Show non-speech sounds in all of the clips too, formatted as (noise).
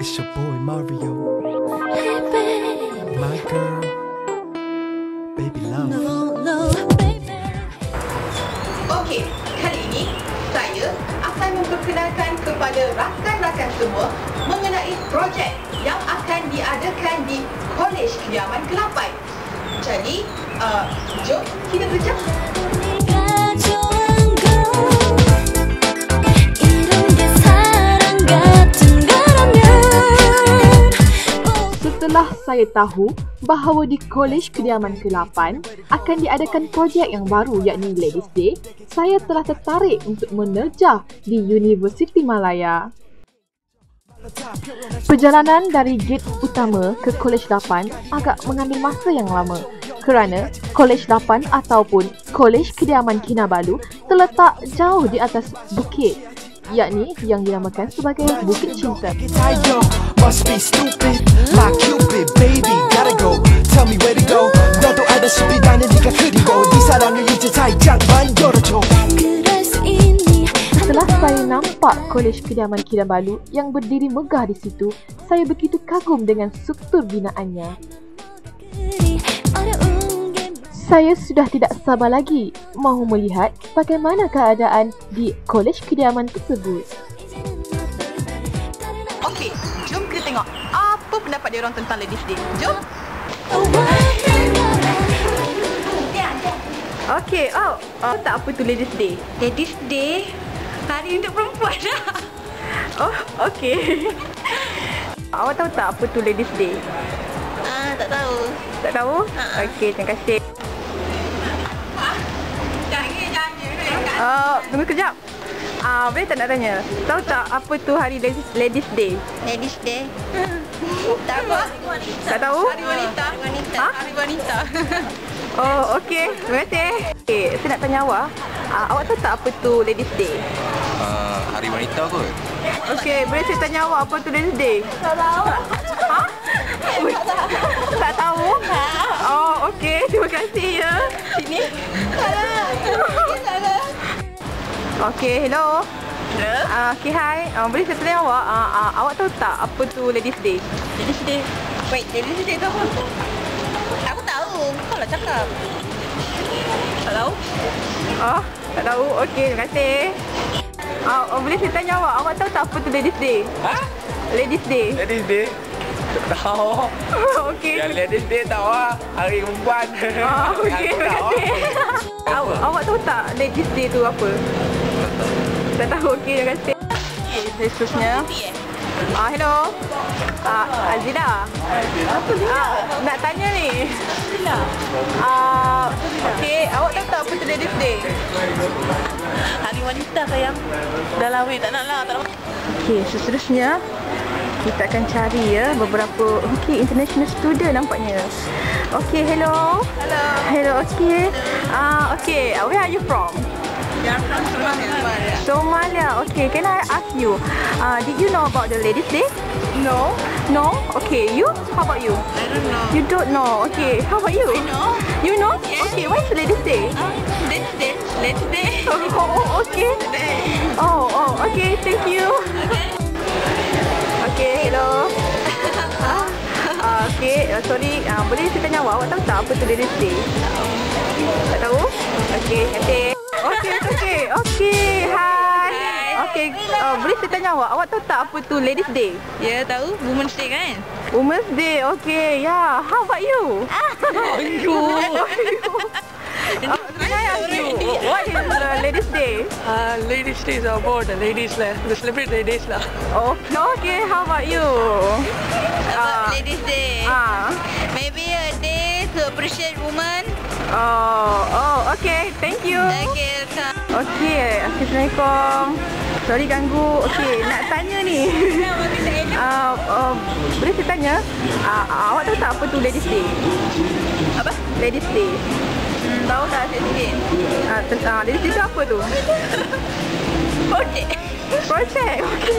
It's your boy Mario. My girl. Baby love. Okey, kali ini saya akan memperkenalkan kepada rakan-rakan semua mengenai projek yang akan diadakan di Kolej Kediaman ke-8. Jadi, uh, jom kita kerja. Setelah saya tahu bahawa di Kolej Kediaman ke-8 akan diadakan projek yang baru yakni Ladies Day, saya telah tertarik untuk menerjah di Universiti Malaya. Perjalanan dari gate utama ke Kolej 8 agak mengambil masa yang lama kerana Kolej 8 ataupun Kolej Kediaman Kinabalu terletak jauh di atas bukit yakni yang dinamakan sebagai Bukit Cinta. Setelah saya nampak kolej kediaman Kidan Balu yang berdiri megah di situ, saya begitu kagum dengan struktur binaannya. Saya sudah tidak sabar lagi mahu melihat bagaimana keadaan di Kolej Kediaman tersebut. Okey, jom kita tengok apa pendapat dia orang tentang Ladies Day. Jom. Okey, oh, oh tak apa tu Ladies Day. Ladies Day Hari untuk perempuan dah (laughs) Oh, okey. Awak tahu tak apa tu Ladies Day? Ah, tak tahu Tak tahu? Ha-ha. Okey, terima kasih. Uh, tunggu sekejap. Ah, uh, boleh tak nak tanya? Tahu tak apa tu hari Ladies, Ladies Day? Ladies Day (laughs) Tak apa Tak tahu? Hari wanita Hari wanita Ha? Hari wanita (laughs) Oh, okey. Terima kasih. Okay, saya nak tanya awak. Uh, awak tahu tak apa tu Ladies Day? uh, hari wanita kot. Okey, boleh saya tanya awak apa tu Ladies Day? Tak tahu. Ha? Ui, (laughs) tak tahu? Oh, okey. Terima kasih ya. Sini. Okey, hello. Hello Uh, okay, hi. Uh, boleh saya tanya awak, uh, uh, awak tahu tak apa tu Ladies Day? Ladies Day Wait, Ladies Day tu apa? Aku tahu Kau lah cakap Tak tahu Oh, tak tahu. Okey, terima kasih. Uh, uh, boleh saya tanya awak, awak tahu tak apa tu Ladies Day? Ha? Ladies Day. Ladies Day? (laughs) (laughs) Tahu. Okey. (laughs) Yang Ladies Day tahu lah. Hari perempuan. Ah, okey, terima tahu. kasih. Awak, awak tahu tak Ladies Day tu apa? Tak tahu. Okey, terima kasih. Okay, seterusnya. Ah, hello. Ah, Azila. Apa dia? Ah, nak tanya ni. Azila. Ah, okey, awak tahu tak apa tu Ladies Day? Hari wanita sayang Dah lah weh tak nak lah Tak nak Okey, seterusnya kita akan cari ya beberapa okey international student nampaknya. Okey, hello. Hello Hello, okey. Ah, uh, okey. Where are you from? Are from Somalia Somalia. Okay, can I ask you, uh, did you know about the Ladies Day? No No? Okay, you? How about you? I don't know You don't know. Okay, how about you? I know You know? Yes. Okay, why is Ladies Day? Ah, Ladies Day Ladies Day (laughs) oh, okay. Day Oh, oh, okay. Thank you. Okay, hello. (laughs) Ah, okay, uh, sorry. Uh, boleh saya tanya awak, awak tahu tak apa tu Ladies Day? Tak tahu? Okay, nanti. Okay, it's okay. Okay, hi. Okay, uh, boleh saya tanya awak, awak tahu tak apa tu Ladies Day? Ya tahu Women's Day kan Women's Day, okay. Yeah, how about you? Uh, can I ask you, what is uh, Ladies Day? Uh, ladies days are about the ladies lah. We celebrate ladies lah. Oh, okay, how about you? About Ladies Day Ah. Maybe a day to appreciate women Oh, oh, okay. Thank you. Okay, welcome Okay, Assalamualaikum. Sorry ganggu. Okay, nak tanya ni. (laughs) uh, uh, boleh saya tanya? Uh, awak tahu tak apa tu Ladies Day? Apa? Ladies Day. Hmm, tahu tak sikit-sikit Uh, uh, Ladies Day tu apa tu? (laughs) Projek Project. Okay.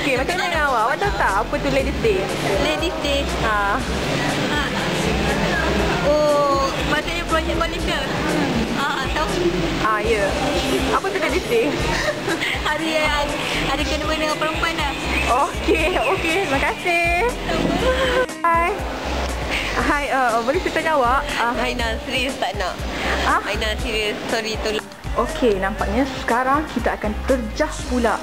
Okay, macam mana awak? Awak tahu tak apa tu Ladies Day? Ladies Day Ah, Oh Maksudnya projek Malaysia Ah, tahu ah, ya. Yeah. Apa tu Ladies Day? (laughs) Hari yang Hari kena dengan perempuan dah Okey, okey. Terima kasih. Hai. Hai, uh, boleh cerita jawab? Uh, Aina, serius tak nak? Ah? Aina, serius. Sorry, tolong. Okey, nampaknya sekarang kita akan terjah pula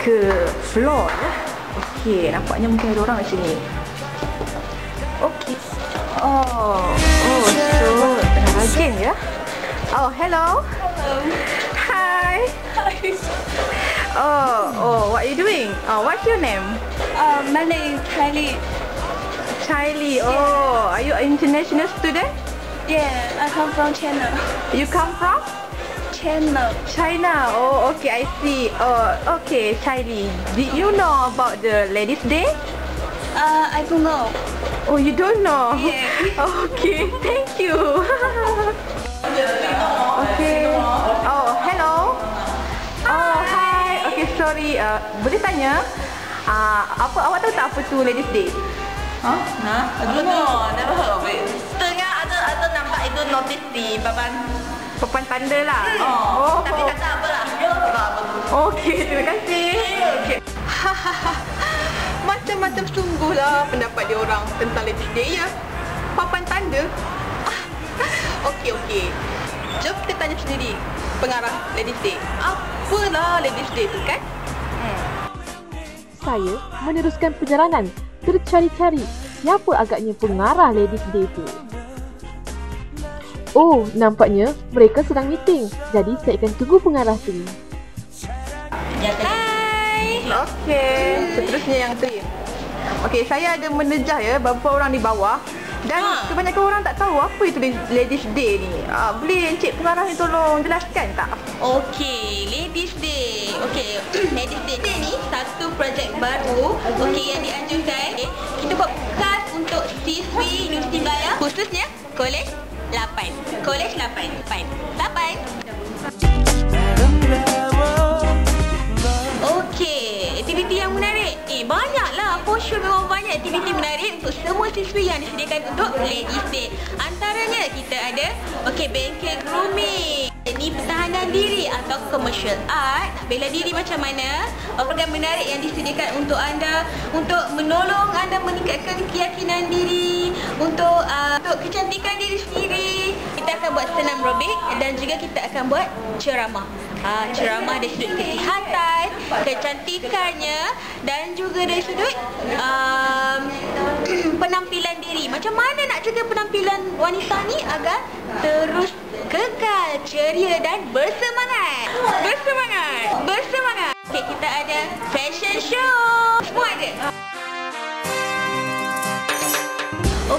ke floor ya. Okey, nampaknya mungkin ada orang di sini. Okey. Oh, oh, so tengah rajin ya. Oh, hello. Hello. Hi. Hi. Oh, oh, what are you doing? Oh, what's your name? Uh, my name is Kylie. Kylie. Oh, are you an international student? Yeah, I come from China. You come from? China. China. Oh, okay, I see. Oh, okay, Kylie. Did you know about the Ladies' Day? Uh, I don't know. Oh, you don't know? Yeah. (laughs) Okay, thank you. (laughs) okay. Oh, hello. Oh, hi. Okay, sorry. Uh, boleh tanya? Uh, apa awak tahu tak apa tu Ladies' Day? Huh? Huh? I don't know. Never heard of it. Tengah ada ada nampak itu notis di papan. Papan tanda lah. Oh. Tapi tak tahu apa lah. Okey, terima kasih. (laughs) Okey. (laughs) Macam-macam sungguhlah pendapat dia orang tentang Ladies Day ya. Papan tanda. (laughs) Okey, okey. Jom kita tanya sendiri pengarah Ladies Day. Apalah Ladies Day tu kan? Saya meneruskan perjalanan tercari-cari siapa agaknya pengarah Ladies Day tu. Oh, nampaknya mereka sedang meeting. Jadi saya akan tunggu pengarah tu. Hai. Okey, seterusnya yang three. Okey, saya ada menejah ya beberapa orang di bawah dan Ha. kebanyakan orang tak tahu apa itu Ladies Day ni. Ah, boleh Encik pengarah ni tolong jelaskan tak? Okey, Ladies Day. Okey, (clears throat) Ladies Day ni satu projek baru okey yang dianjurkan. Okay. Kita buat khas untuk siswi Universiti Melaya khususnya Kolej 8. Kolej 8. 8. 8. Okey, aktiviti yang menarik. Eh, banyaklah. For sure memang banyak aktiviti menarik untuk semua siswi yang disediakan untuk Ladies Day. Antaranya kita ada, okey, bengkel grooming. Ini pertahanan diri atau commercial art. Bela diri macam mana? Program menarik yang disediakan untuk anda untuk menolong anda meningkatkan keyakinan diri, untuk uh, untuk kecantikan diri sendiri. Kita akan buat senam aerobik dan juga kita akan buat ceramah. Uh, ceramah dari sudut kesihatan, kecantikannya dan juga dari sudut um, (clears throat) penampilan diri. Macam mana nak jaga penampilan wanita ni agar terus kekal, ceria dan bersemangat. Bersemangat. Bersemangat. Okey, kita ada fashion show. Semua ada.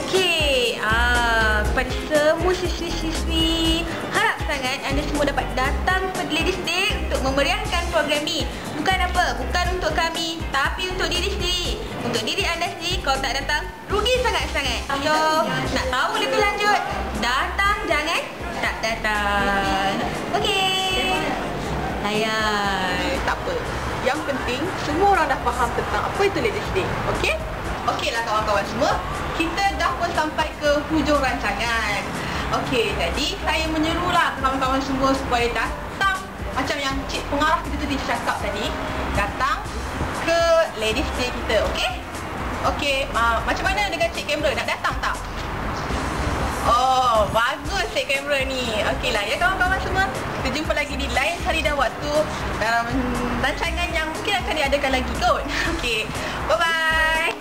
Okey, ah, kepada semua siswi-siswi, harap sangat anda semua dapat datang pada Ladies Day untuk memeriahkan program ni. Bukan apa, bukan untuk kami, tapi untuk diri sendiri. Untuk diri anda sendiri, kalau tak datang, rugi sangat-sangat. So, nak tahu lebih lanjut, datang jangan tak datang. Okey. Layan. Tak apa. Yang penting semua orang dah faham tentang apa itu Ladies Day. Okey? Okeylah kawan-kawan semua. Kita dah pun sampai ke hujung rancangan. Okey, jadi saya menyerulah kawan-kawan semua supaya datang macam yang cik pengarah kita tadi cakap tadi, datang ke Ladies Day kita, okey? Okey, uh, macam mana dengan cik kamera? Nak datang tak? Oh, bagus cik kamera ni. Okeylah ya kawan-kawan semua. Kita jumpa lagi di lain hari dan waktu dalam rancangan yang mungkin akan diadakan lagi kot. (laughs) Okey. Bye-bye.